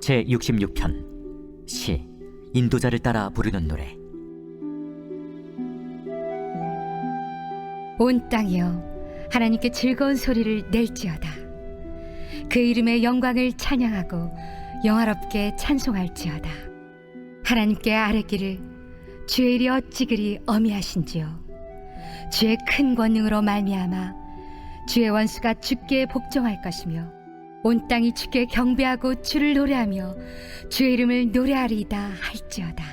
제 66편 시 인도자를 따라 부르는 노래. 온 땅이여 하나님께 즐거운 소리를 낼지어다. 그 이름의 영광을 찬양하고 영화롭게 찬송할지어다. 하나님께 아뢰기를 주의 일이 어찌 그리 어미하신지요. 주의 큰 권능으로 말미암아 주의 원수가 주께 복종할 것이며 온 땅이 주께 경배하고 주를 노래하며 주의 이름을 노래하리이다 할지어다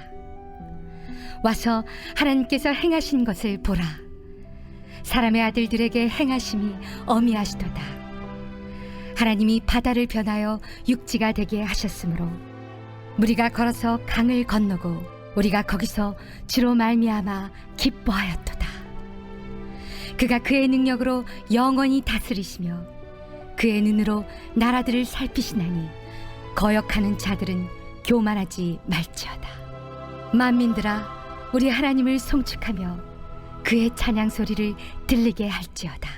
와서 하나님께서 행하신 것을 보라 사람의 아들들에게 행하심이 어미하시도다. 하나님이 바다를 변하여 육지가 되게 하셨으므로 우리가 걸어서 강을 건너고 우리가 거기서 주로 말미암아 기뻐하였도다. 그가 그의 능력으로 영원히 다스리시며 그의 눈으로 나라들을 살피시나니 거역하는 자들은 교만하지 말지어다. 만민들아 우리 하나님을 송축하며 그의 찬양 소리를 들리게 할지어다.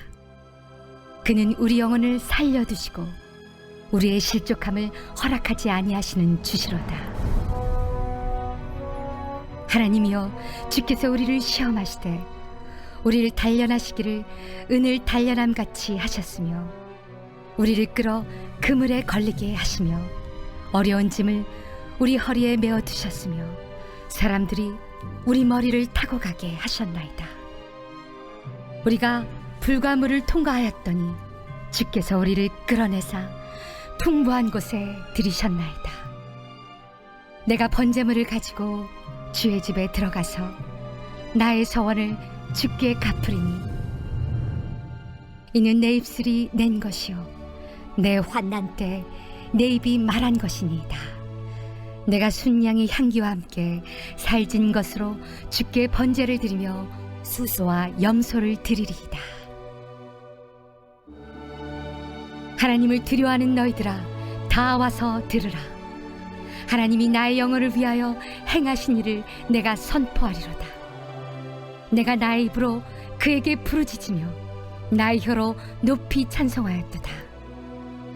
그는 우리 영혼을 살려두시고 우리의 실족함을 허락하지 아니하시는 주시로다. 하나님이여 주께서 우리를 시험하시되 우리를 단련하시기를 은을 단련함 같이 하셨으며 우리를 끌어 그물에 걸리게 하시며 어려운 짐을 우리 허리에 메어 두셨으며 사람들이 우리 머리를 타고 가게 하셨나이다. 우리가 불과 물을 통과하였더니 주께서 우리를 끌어내사 풍부한 곳에 들이셨나이다. 내가 번제물을 가지고 주의 집에 들어가서 나의 서원을 주께 갚으리니 이는 내 입술이 낸 것이요 내 환난 때 내 입이 말한 것이니이다. 내가 순양의 향기와 함께 살진 것으로 주께 번제를 드리며 수소와 염소를 드리리이다. 하나님을 두려워하는 너희들아 다 와서 들으라. 하나님이 나의 영혼을 위하여 행하신 일을 내가 선포하리로다. 내가 나의 입으로 그에게 부르짖으며 나의 혀로 높이 찬송하였도다.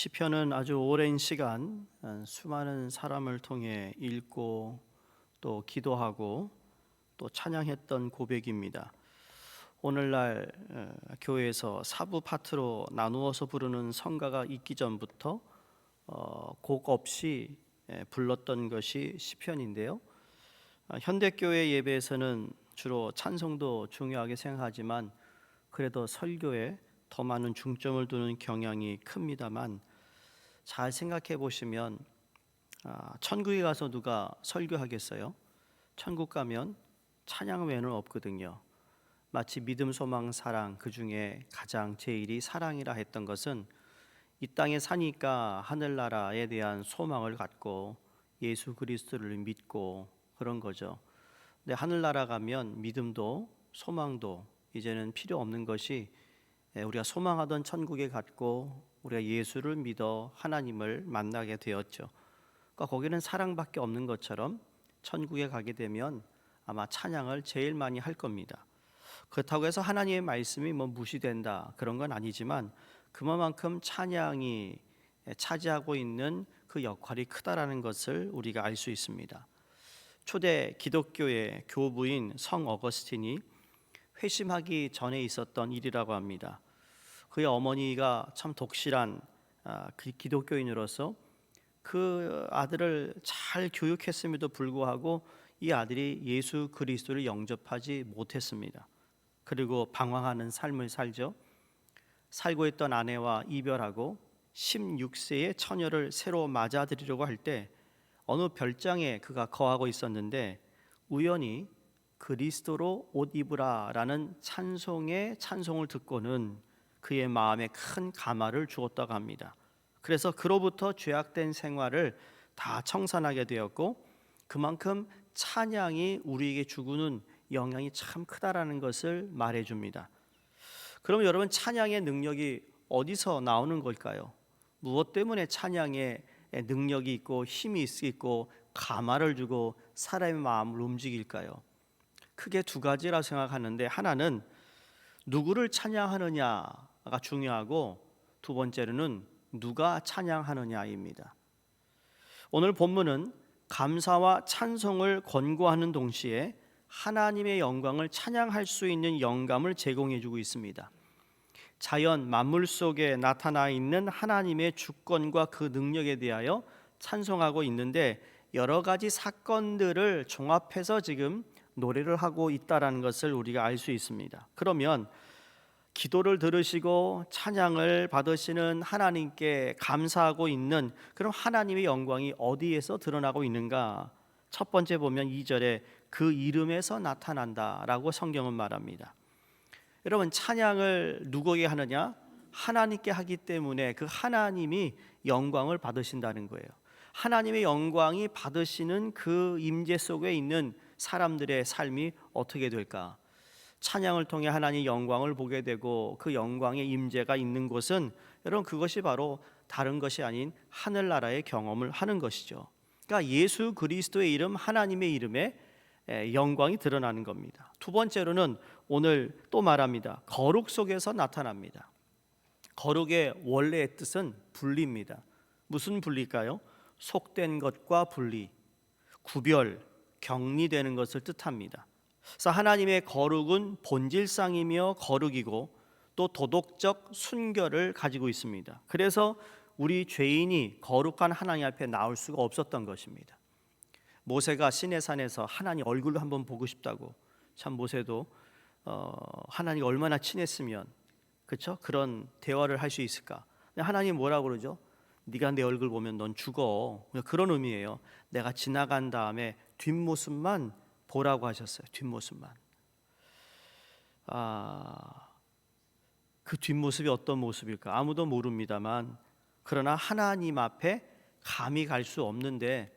시편은 아주 오랜 시간 어, 수많은 사람을 통해 읽고 또 기도하고 또 찬양했던 고백입니다. 오늘날 어, 교회에서 사부 파트로 나누어서 부르는 성가가 있기 전부터 어, 곡 없이 예, 불렀던 것이 시편인데요. 아, 현대 교회 예배에서는 주로 찬송도 중요하게 생각하지만 그래도 설교에 더 많은 중점을 두는 경향이 큽니다만 잘 생각해 보시면 아, 천국에 가서 누가 설교하겠어요? 천국 가면 찬양 외에는 없거든요. 마치 믿음, 소망, 사랑 그 중에 가장 제일이 사랑이라 했던 것은 이 땅에 사니까 하늘나라에 대한 소망을 갖고 예수 그리스도를 믿고 그런 거죠. 근데 하늘나라 가면 믿음도 소망도 이제는 필요 없는 것이 예, 우리가 소망하던 천국에 갔고 우리가 예수를 믿어 하나님을 만나게 되었죠. 그러니까 거기는 사랑밖에 없는 것처럼 천국에 가게 되면 아마 찬양을 제일 많이 할 겁니다. 그렇다고 해서 하나님의 말씀이 뭐 무시된다 그런 건 아니지만 그만큼 찬양이 차지하고 있는 그 역할이 크다라는 것을 우리가 알 수 있습니다. 초대 기독교의 교부인 성 어거스틴이 회심하기 전에 있었던 일이라고 합니다. 그의 어머니가 참 독실한 아, 그 기독교인으로서 그 아들을 잘 교육했음에도 불구하고 이 아들이 예수 그리스도를 영접하지 못했습니다. 그리고 방황하는 삶을 살죠. 살고 있던 아내와 이별하고 16세의 처녀를 새로 맞아들이려고 할 때 어느 별장에 그가 거하고 있었는데 우연히 그리스도로 옷 입으라라는 찬송의 찬송을 듣고는 그의 마음에 큰 감화를 주었다고 합니다. 그래서 그로부터 죄악된 생활을 다 청산하게 되었고 그만큼 찬양이 우리에게 주고는 영향이 참 크다라는 것을 말해 줍니다. 그럼 여러분 찬양의 능력이 어디서 나오는 걸까요? 무엇 때문에 찬양의 능력이 있고 힘이 있고 가마를 주고 사람의 마음을 움직일까요? 크게 두 가지라 생각하는데 하나는 누구를 찬양하느냐 가 중요하고 두 번째로는 누가 찬양하느냐입니다. 오늘 본문은 감사와 찬송을 권고하는 동시에 하나님의 영광을 찬양할 수 있는 영감을 제공해 주고 있습니다. 자연 만물 속에 나타나 있는 하나님의 주권과 그 능력에 대하여 찬송하고 있는데 여러 가지 사건들을 종합해서 지금 노래를 하고 있다라는 것을 우리가 알 수 있습니다. 그러면 기도를 들으시고 찬양을 받으시는 하나님께 감사하고 있는 그럼 하나님의 영광이 어디에서 드러나고 있는가? 첫 번째 보면 2절에 그 이름에서 나타난다라고 성경은 말합니다. 여러분 찬양을 누구에게 하느냐? 하나님께 하기 때문에 그 하나님이 영광을 받으신다는 거예요. 하나님의 영광이 받으시는 그 임재 속에 있는 사람들의 삶이 어떻게 될까? 찬양을 통해 하나님 영광을 보게 되고 그 영광의 임재가 있는 곳은 여러분 그것이 바로 다른 것이 아닌 하늘나라의 경험을 하는 것이죠. 그러니까 예수 그리스도의 이름 하나님의 이름에 에, 영광이 드러나는 겁니다. 두 번째로는 오늘 또 말합니다. 거룩 속에서 나타납니다. 거룩의 원래의 뜻은 분리입니다. 무슨 분리일까요? 속된 것과 분리, 구별, 격리되는 것을 뜻합니다. 그래서 하나님의 거룩은 본질상이며 거룩이고 또 도덕적 순결을 가지고 있습니다. 그래서 우리 죄인이 거룩한 하나님 앞에 나올 수가 없었던 것입니다. 모세가 시내산에서 하나님 얼굴을 한번 보고 싶다고 참 모세도 어, 하나님 얼마나 친했으면 그렇죠 그런 대화를 할 수 있을까? 하나님 뭐라고 그러죠? 네가 내 얼굴 보면 넌 죽어. 그런 의미예요. 내가 지나간 다음에 뒷모습만 보라고 하셨어요. 뒷모습만. 아, 그 뒷모습이 어떤 모습일까? 아무도 모릅니다만 그러나 하나님 앞에 감히 갈 수 없는데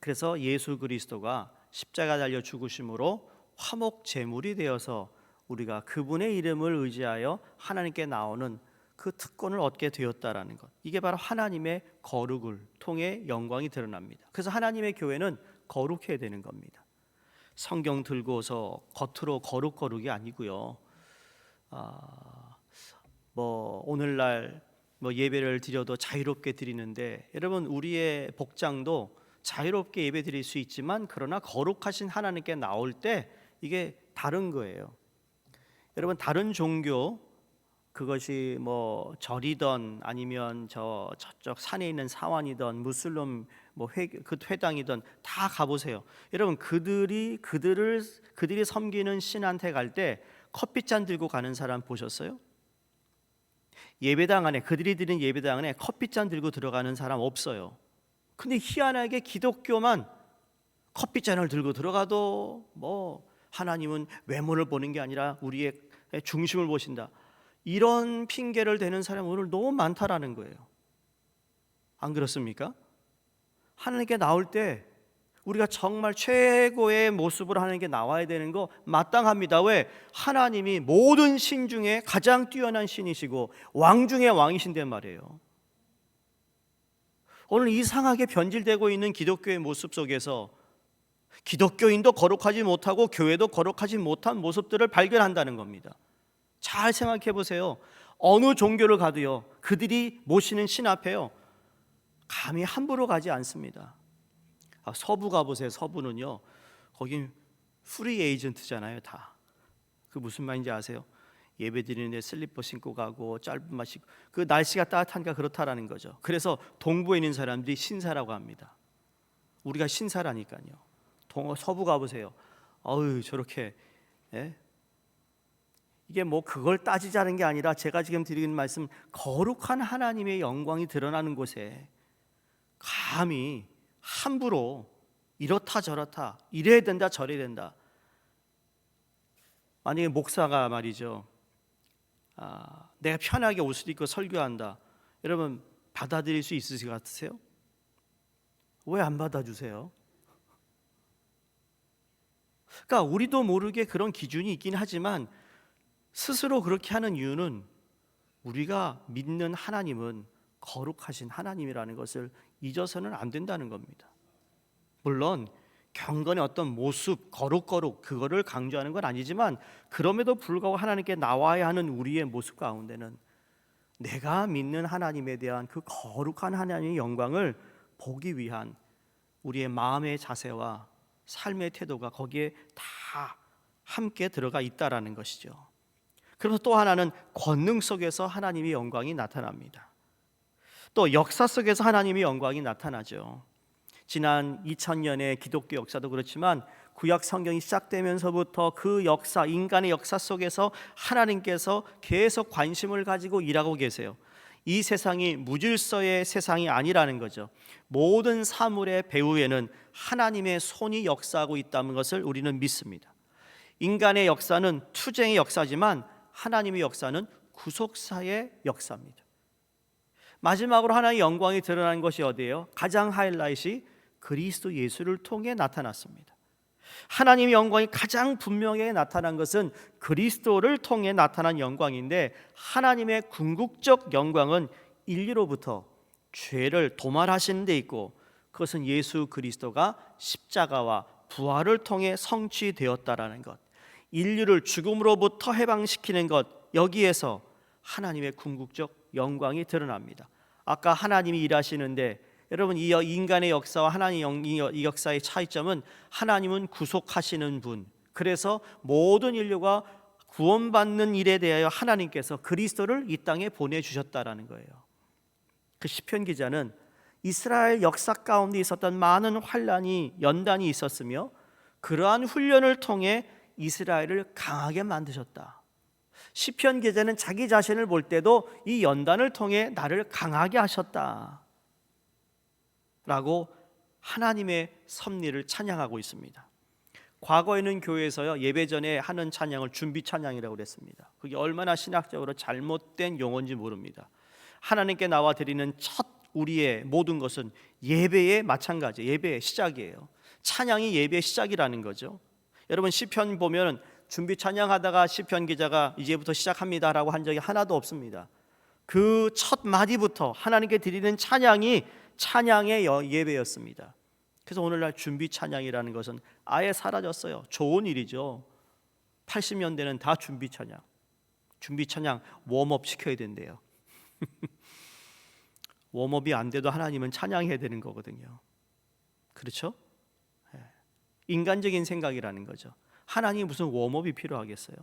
그래서 예수 그리스도가 십자가 달려 죽으심으로 화목 제물이 되어서 우리가 그분의 이름을 의지하여 하나님께 나오는 그 특권을 얻게 되었다라는 것. 이게 바로 하나님의 거룩을 통해 영광이 드러납니다. 그래서 하나님의 교회는 거룩해야 되는 겁니다. 성경 들고서 겉으로 거룩 거룩이 아니고요. 아, 뭐 오늘날 뭐 예배를 드려도 자유롭게 드리는데 여러분 우리의 복장도 자유롭게 예배 드릴 수 있지만 그러나 거룩하신 하나님께 나올 때 이게 다른 거예요. 여러분 다른 종교 그것이 뭐 절이던 아니면 저 저쪽 산에 있는 사원이던 무슬림 뭐 회 그 회당이든 다 가보세요. 여러분 그들이 그들을 그들이 섬기는 신한테 갈 때 커피 잔 들고 가는 사람 보셨어요? 예배당 안에 그들이 드린 예배당 안에 커피 잔 들고 들어가는 사람 없어요. 근데 희한하게 기독교만 커피 잔을 들고 들어가도 뭐 하나님은 외모를 보는 게 아니라 우리의 중심을 보신다. 이런 핑계를 대는 사람이 오늘 너무 많다라는 거예요. 안 그렇습니까? 하나님께 나올 때 우리가 정말 최고의 모습으로 하나님께 나와야 되는 거 마땅합니다. 왜? 하나님이 모든 신 중에 가장 뛰어난 신이시고 왕 중의 왕이신데 말이에요. 오늘 이상하게 변질되고 있는 기독교의 모습 속에서 기독교인도 거룩하지 못하고 교회도 거룩하지 못한 모습들을 발견한다는 겁니다. 잘 생각해 보세요. 어느 종교를 가도요, 그들이 모시는 신 앞에요, 감히 함부로 가지 않습니다. 아, 서부 가보세요. 서부는요, 거긴 프리 에이전트잖아요, 다. 그 무슨 말인지 아세요? 예배 드리는데 슬리퍼 신고 가고 짧은 말 신고 그 날씨가 따뜻하니까 그렇다라는 거죠. 그래서 동부에 있는 사람들이 신사라고 합니다. 우리가 신사라니까요. 동 서부 가보세요. 어유 저렇게 예? 이게 뭐 그걸 따지자는 게 아니라 제가 지금 드리는 말씀 거룩한 하나님의 영광이 드러나는 곳에 감히 함부로 이렇다 저렇다 이래야 된다 저래야 된다 만약에 목사가 말이죠 아, 내가 편하게 옷을 입고 설교한다 여러분 받아들일 수 있으실 것 같으세요? 왜 안 받아주세요? 그러니까 우리도 모르게 그런 기준이 있긴 하지만 스스로 그렇게 하는 이유는 우리가 믿는 하나님은 거룩하신 하나님이라는 것을 잊어서는 안 된다는 겁니다. 물론 경건의 어떤 모습, 거룩거룩 그거를 강조하는 건 아니지만 그럼에도 불구하고 하나님께 나와야 하는 우리의 모습 가운데는 내가 믿는 하나님에 대한 그 거룩한 하나님의 영광을 보기 위한 우리의 마음의 자세와 삶의 태도가 거기에 다 함께 들어가 있다라는 것이죠. 그래서 또 하나는 권능 속에서 하나님의 영광이 나타납니다. 또 역사 속에서 하나님의 영광이 나타나죠. 지난 2000년의 기독교 역사도 그렇지만 구약 성경이 시작되면서부터 그 역사, 인간의 역사 속에서 하나님께서 계속 관심을 가지고 일하고 계세요. 이 세상이 무질서의 세상이 아니라는 거죠. 모든 사물의 배후에는 하나님의 손이 역사하고 있다는 것을 우리는 믿습니다. 인간의 역사는 투쟁의 역사지만 하나님의 역사는 구속사의 역사입니다. 마지막으로 하나님의 영광이 드러난 것이 어디예요? 가장 하이라이트이 그리스도 예수를 통해 나타났습니다. 하나님의 영광이 가장 분명하게 나타난 것은 그리스도를 통해 나타난 영광인데 하나님의 궁극적 영광은 인류로부터 죄를 도말하시는 데 있고 그것은 예수 그리스도가 십자가와 부활을 통해 성취되었다라는 것. 인류를 죽음으로부터 해방시키는 것 여기에서 하나님의 궁극적 영광이 드러납니다. 아까 하나님이 일하시는데 여러분 이 인간의 역사와 하나님 이 역사의 차이점은 하나님은 구속하시는 분. 그래서 모든 인류가 구원받는 일에 대하여 하나님께서 그리스도를 이 땅에 보내 주셨다라는 거예요. 그 시편 기자는 이스라엘 역사 가운데 있었던 많은 환란이 연단이 있었으며 그러한 훈련을 통해 이스라엘을 강하게 만드셨다. 시편 기자는 자기 자신을 볼 때도 이 연단을 통해 나를 강하게 하셨다. 라고 하나님의 섭리를 찬양하고 있습니다. 과거에는 교회에서요 예배 전에 하는 찬양을 준비 찬양이라고 그랬습니다. 그게 얼마나 신학적으로 잘못된 용어인지 모릅니다. 하나님께 나와 드리는 첫 우리의 모든 것은 예배의 마찬가지, 예배의 시작이에요. 찬양이 예배의 시작이라는 거죠. 여러분 시편 보면 준비 찬양하다가 시편 기자가 이제부터 시작합니다라고 한 적이 하나도 없습니다. 그 첫 마디부터 하나님께 드리는 찬양이 찬양의 예배였습니다. 그래서 오늘날 준비 찬양이라는 것은 아예 사라졌어요. 좋은 일이죠. 80년대는 다 준비 찬양. 준비 찬양 웜업 시켜야 된대요. 웜업이 안 돼도 하나님은 찬양해야 되는 거거든요. 그렇죠? 예. 인간적인 생각이라는 거죠. 하나님 무슨 웜업이 필요하겠어요?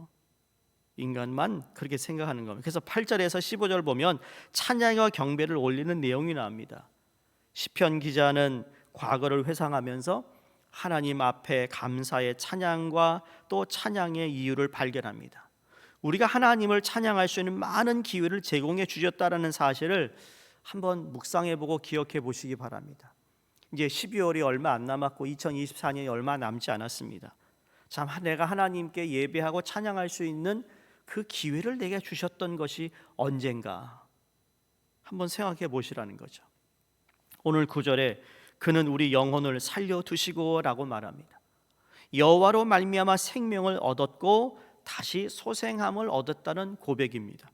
인간만 그렇게 생각하는 겁니다. 그래서 8절에서 15절 보면 찬양과 경배를 올리는 내용이 나옵니다. 시편 기자는 과거를 회상하면서 하나님 앞에 감사의 찬양과 또 찬양의 이유를 발견합니다. 우리가 하나님을 찬양할 수 있는 많은 기회를 제공해 주셨다라는 사실을 한번 묵상해 보고 기억해 보시기 바랍니다. 이제 12월이 얼마 안 남았고 2024년이 얼마 남지 않았습니다. 참 내가 하나님께 예배하고 찬양할 수 있는 그 기회를 내게 주셨던 것이 언젠가 한번 생각해 보시라는 거죠. 오늘 구절에 그는 우리 영혼을 살려 두시고라고 말합니다. 여호와로 말미암아 생명을 얻었고 다시 소생함을 얻었다는 고백입니다.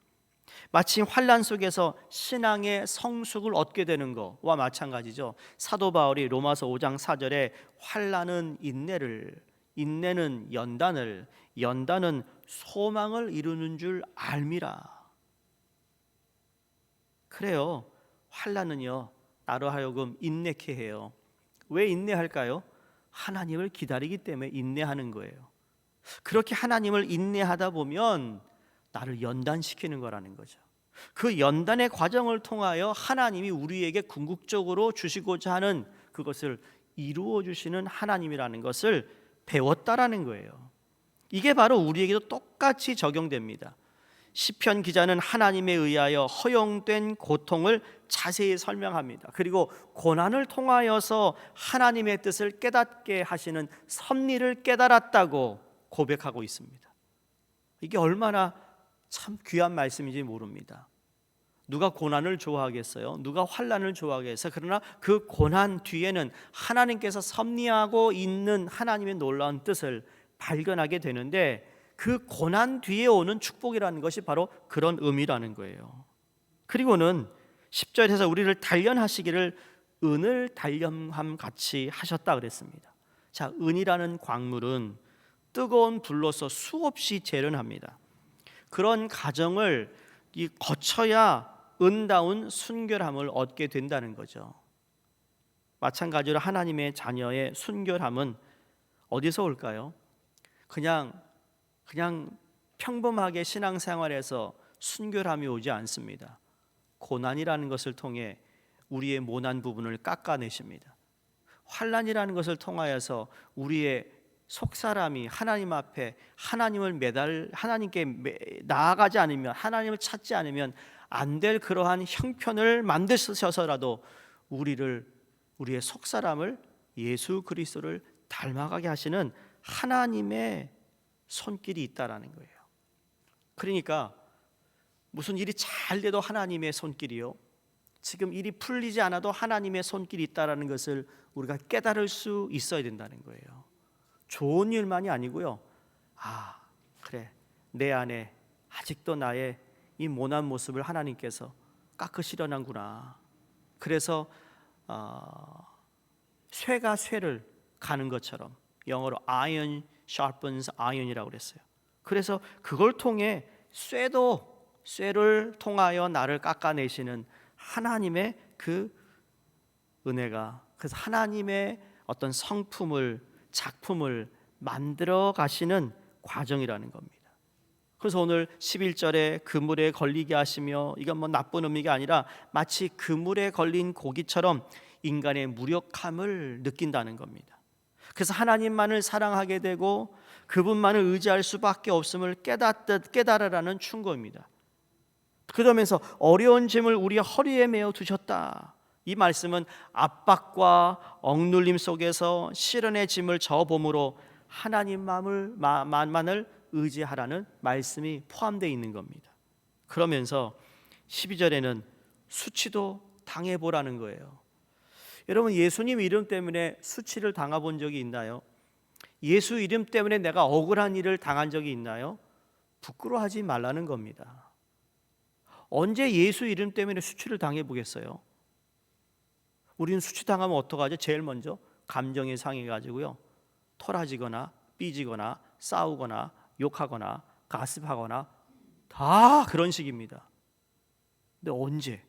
마치 환란 속에서 신앙의 성숙을 얻게 되는 것과 마찬가지죠. 사도 바울이 로마서 5장 4절에 환란은 인내를 인내는 연단을 연단은 소망을 이루는 줄 알미라. 그래요. 환란은요. 나로 하여금 인내케 해요. 왜 인내할까요? 하나님을 기다리기 때문에 인내하는 거예요. 그렇게 하나님을 인내하다 보면 나를 연단시키는 거라는 거죠. 그 연단의 과정을 통하여 하나님이 우리에게 궁극적으로 주시고자 하는 그것을 이루어 주시는 하나님이라는 것을 배웠다라는 거예요. 이게 바로 우리에게도 똑같이 적용됩니다. 시편 기자는 하나님에 의하여 허용된 고통을 자세히 설명합니다. 그리고 고난을 통하여서 하나님의 뜻을 깨닫게 하시는 섭리를 깨달았다고 고백하고 있습니다. 이게 얼마나 참 귀한 말씀인지 모릅니다. 누가 고난을 좋아하겠어요? 누가 환란을 좋아하겠어요? 그러나 그 고난 뒤에는 하나님께서 섭리하고 있는 하나님의 놀라운 뜻을 발견하게 되는데 그 고난 뒤에 오는 축복이라는 것이 바로 그런 의미라는 거예요. 그리고는 10절에서 우리를 단련하시기를 은을 단련함 같이 하셨다 그랬습니다. 자, 은이라는 광물은 뜨거운 불로서 수없이 재련합니다. 그런 과정을 이 거쳐야 은다운 순결함을 얻게 된다는 거죠. 마찬가지로 하나님의 자녀의 순결함은 어디서 올까요? 그냥 그냥 평범하게 신앙생활에서 순결함이 오지 않습니다. 고난이라는 것을 통해 우리의 모난 부분을 깎아내십니다. 환란이라는 것을 통하여서 우리의 속사람이 하나님 앞에 하나님을 매달 하나님께 매- 나아가지 않으면 하나님을 찾지 않으면 안 될 그러한 형편을 만드셔서라도 우리를 우리의 속 사람을 예수 그리스도를 닮아가게 하시는 하나님의 손길이 있다라는 거예요. 그러니까 무슨 일이 잘 돼도 하나님의 손길이요. 지금 일이 풀리지 않아도 하나님의 손길이 있다라는 것을 우리가 깨달을 수 있어야 된다는 거예요. 좋은 일만이 아니고요. 아, 그래. 내 안에 아직도 나의 이 모난 모습을 하나님께서 깎으시려는구나. 그래서 어, 쇠가 쇠를 가는 것처럼 영어로 iron sharpens iron이라고 그랬어요. 그래서 그걸 통해 쇠도 쇠를 통하여 나를 깎아내시는 하나님의 그 은혜가 그래서 하나님의 어떤 성품을 작품을 만들어 가시는 과정이라는 겁니다. 그래서 오늘 11절에 그물에 걸리게 하시며 이건 뭐 나쁜 의미가 아니라 마치 그물에 걸린 고기처럼 인간의 무력함을 느낀다는 겁니다. 그래서 하나님만을 사랑하게 되고 그분만을 의지할 수밖에 없음을 깨닫듯 깨달으라는 충고입니다. 그러면서 어려운 짐을 우리 허리에 메어 두셨다. 이 말씀은 압박과 억눌림 속에서 시련의 짐을 져봄으로 하나님만을 만만을 의지하라는 말씀이 포함되어 있는 겁니다. 그러면서 12절에는 수치도 당해 보라는 거예요. 여러분 예수님 이름 때문에 수치를 당해본 적이 있나요? 예수 이름 때문에 내가 억울한 일을 당한 적이 있나요? 부끄러워하지 말라는 겁니다. 언제 예수 이름 때문에 수치를 당해 보겠어요? 우리는 수치 당하면 어떡하죠? 제일 먼저 감정이 상해 가지고요. 토라지거나 삐지거나 싸우거나 욕하거나 가습하거나 다 그런 식입니다. 근데 언제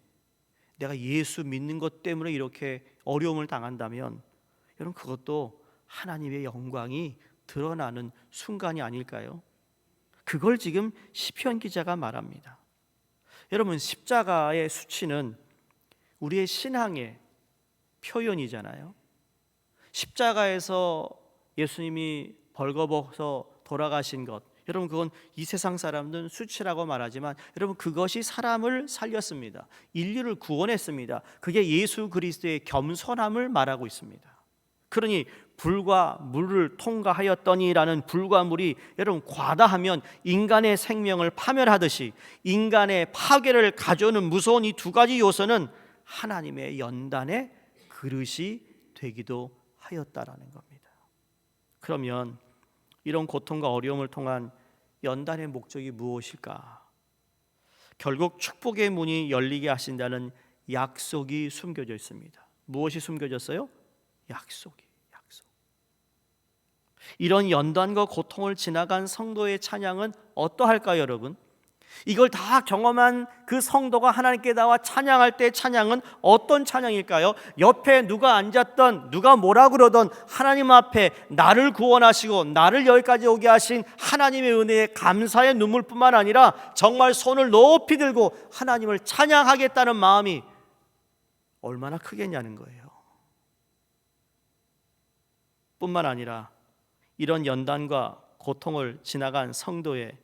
내가 예수 믿는 것 때문에 이렇게 어려움을 당한다면 여러분 그것도 하나님의 영광이 드러나는 순간이 아닐까요? 그걸 지금 시편 기자가 말합니다. 여러분 십자가의 수치는 우리의 신앙의 표현이잖아요. 십자가에서 예수님이 벌거벗어 돌아가신 것 여러분 그건 이 세상 사람들은 수치라고 말하지만 여러분 그것이 사람을 살렸습니다. 인류를 구원했습니다. 그게 예수 그리스도의 겸손함을 말하고 있습니다. 그러니 불과 물을 통과하였더니라는 불과 물이 여러분 과다하면 인간의 생명을 파멸하듯이 인간의 파괴를 가져오는 무서운 이 두 가지 요소는 하나님의 연단의 그릇이 되기도 하였다라는 겁니다. 그러면 이런 고통과 어려움을 통한 연단의 목적이 무엇일까? 결국 축복의 문이 열리게 하신다는 약속이 숨겨져 있습니다. 무엇이 숨겨졌어요? 약속이 약속. 이런 연단과 고통을 지나간 성도의 찬양은 어떠할까요, 여러분? 이걸 다 경험한 그 성도가 하나님께 나와 찬양할 때 찬양은 어떤 찬양일까요? 옆에 누가 앉았던 누가 뭐라 그러던 하나님 앞에 나를 구원하시고 나를 여기까지 오게 하신 하나님의 은혜에 감사의 눈물뿐만 아니라 정말 손을 높이 들고 하나님을 찬양하겠다는 마음이 얼마나 크겠냐는 거예요. 뿐만 아니라 이런 연단과 고통을 지나간 성도의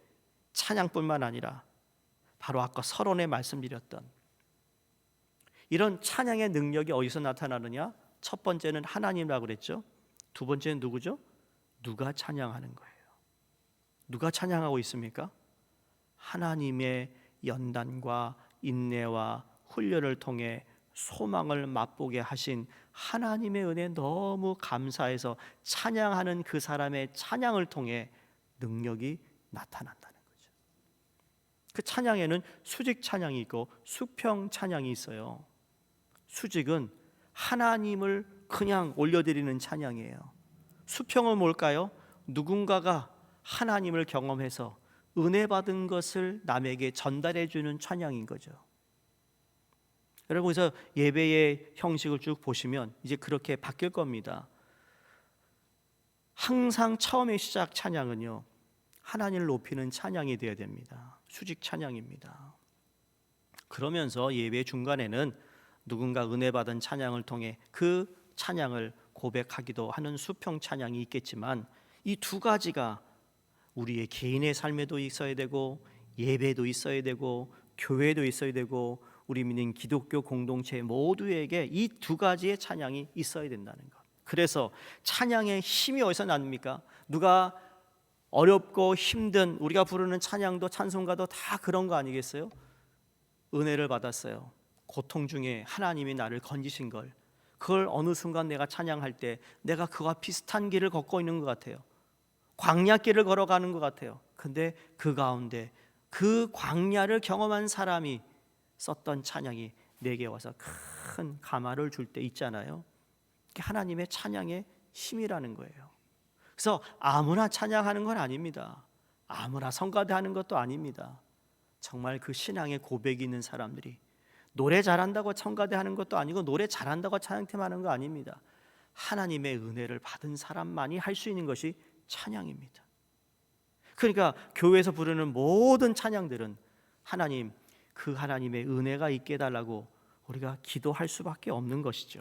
찬양뿐만 아니라 바로 아까 서론에 말씀드렸던 이런 찬양의 능력이 어디서 나타나느냐? 첫 번째는 하나님이라고 그랬죠. 두 번째는 누구죠? 누가 찬양하는 거예요. 누가 찬양하고 있습니까? 하나님의 연단과 인내와 훈련을 통해 소망을 맛보게 하신 하나님의 은혜 너무 감사해서 찬양하는 그 사람의 찬양을 통해 능력이 나타난다는 거죠. 그 찬양에는 수직 찬양이 있고 수평 찬양이 있어요. 수직은 하나님을 그냥 올려드리는 찬양이에요. 수평은 뭘까요? 누군가가 하나님을 경험해서 은혜 받은 것을 남에게 전달해 주는 찬양인 거죠. 여러분 그래서 예배의 형식을 쭉 보시면 이제 그렇게 바뀔 겁니다. 항상 처음의 시작 찬양은요. 하나님을 높이는 찬양이 되어야 됩니다. 수직 찬양입니다. 그러면서 예배 중간에는 누군가 은혜 받은 찬양을 통해 그 찬양을 고백하기도 하는 수평 찬양이 있겠지만 이 두 가지가 우리의 개인의 삶에도 있어야 되고 예배도 있어야 되고 교회도 있어야 되고 우리 믿는 기독교 공동체 모두에게 이 두 가지의 찬양이 있어야 된다는 것. 그래서 찬양의 힘이 어디서 납니까? 누가 어렵고 힘든 우리가 부르는 찬양도 찬송가도 다 그런 거 아니겠어요? 은혜를 받았어요. 고통 중에 하나님이 나를 건지신 걸 그걸 어느 순간 내가 찬양할 때 내가 그와 비슷한 길을 걷고 있는 것 같아요. 광야길을 걸어가는 것 같아요. 근데 그 가운데 그 광야를 경험한 사람이 썼던 찬양이 내게 와서 큰 감화를 줄 때 있잖아요. 하나님의 찬양의 힘이라는 거예요. 그래서 아무나 찬양하는 건 아닙니다. 아무나 성가대하는 것도 아닙니다. 정말 그 신앙의 고백이 있는 사람들이 노래 잘한다고 성가대하는 것도 아니고 노래 잘한다고 찬양팀 하는 거 아닙니다. 하나님의 은혜를 받은 사람만이 할 수 있는 것이 찬양입니다. 그러니까 교회에서 부르는 모든 찬양들은 하나님 그 하나님의 은혜가 있게 해달라고 우리가 기도할 수밖에 없는 것이죠.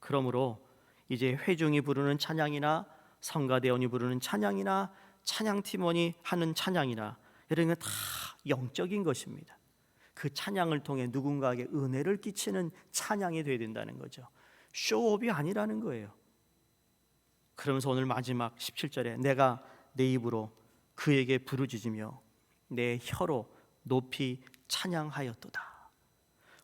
그러므로 이제 회중이 부르는 찬양이나 성가대원이 부르는 찬양이나 찬양팀원이 하는 찬양이나 이런 건다 영적인 것입니다. 그 찬양을 통해 누군가에게 은혜를 끼치는 찬양이 되어야 된다는 거죠. 쇼업이 아니라는 거예요. 그러면서 오늘 마지막 17절에 내가 내 입으로 그에게 부르짖으며 내 혀로 높이 찬양하였도다.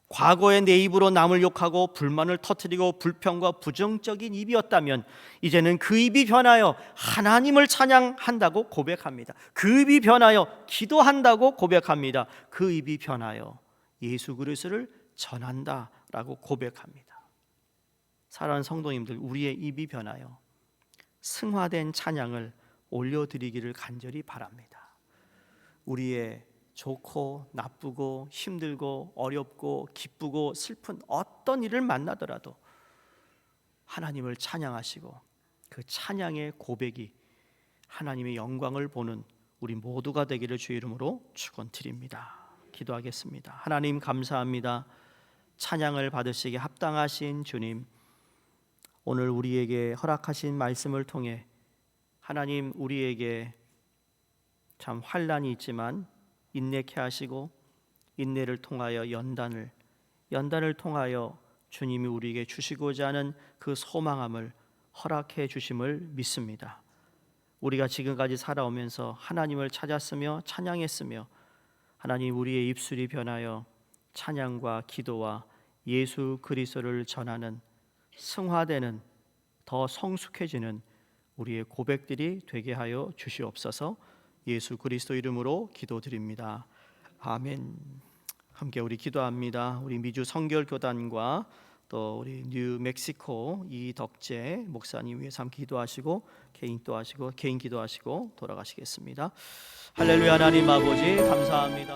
과거에 내 입으로 남을 욕하고 불만을 터뜨리고 불평과 부정적인 입이었다면 이제는 그 입이 변하여 하나님을 찬양한다고 고백합니다. 그 입이 변하여 기도한다고 고백합니다. 그 입이 변하여 예수 그리스도를 전한다라고 고백합니다. 사랑하는 성도님들, 우리의 입이 변하여 승화된 찬양을 올려드리기를 간절히 바랍니다. 우리의 좋고 나쁘고 힘들고 어렵고 기쁘고 슬픈 어떤 일을 만나더라도 하나님을 찬양하시고 그 찬양의 고백이 하나님의 영광을 보는 우리 모두가 되기를 주의 이름으로 축원드립니다. 기도하겠습니다. 하나님 감사합니다. 찬양을 받으시기에 합당하신 주님 오늘 우리에게 허락하신 말씀을 통해 하나님 우리에게 참 환란이 있지만 인내케 하시고 인내를 통하여 연단을 연단을 통하여 주님이 우리에게 주시고자 하는 그 소망함을 허락해 주심을 믿습니다. 우리가 지금까지 살아오면서 하나님을 찾았으며 찬양했으며 하나님 우리의 입술이 변하여 찬양과 기도와 예수 그리스도를 전하는 승화되는 더 성숙해지는 우리의 고백들이 되게 하여 주시옵소서. 예수 그리스도 이름으로 기도드립니다. 아멘. 함께 우리 기도합니다. 우리 미주 성결 교단과 또 우리 뉴 멕시코 이덕재 목사님 위해서 함께 기도하시고 개인 또 하시고 개인 기도하시고 돌아가시겠습니다. 할렐루야 하나님 아버지 감사합니다.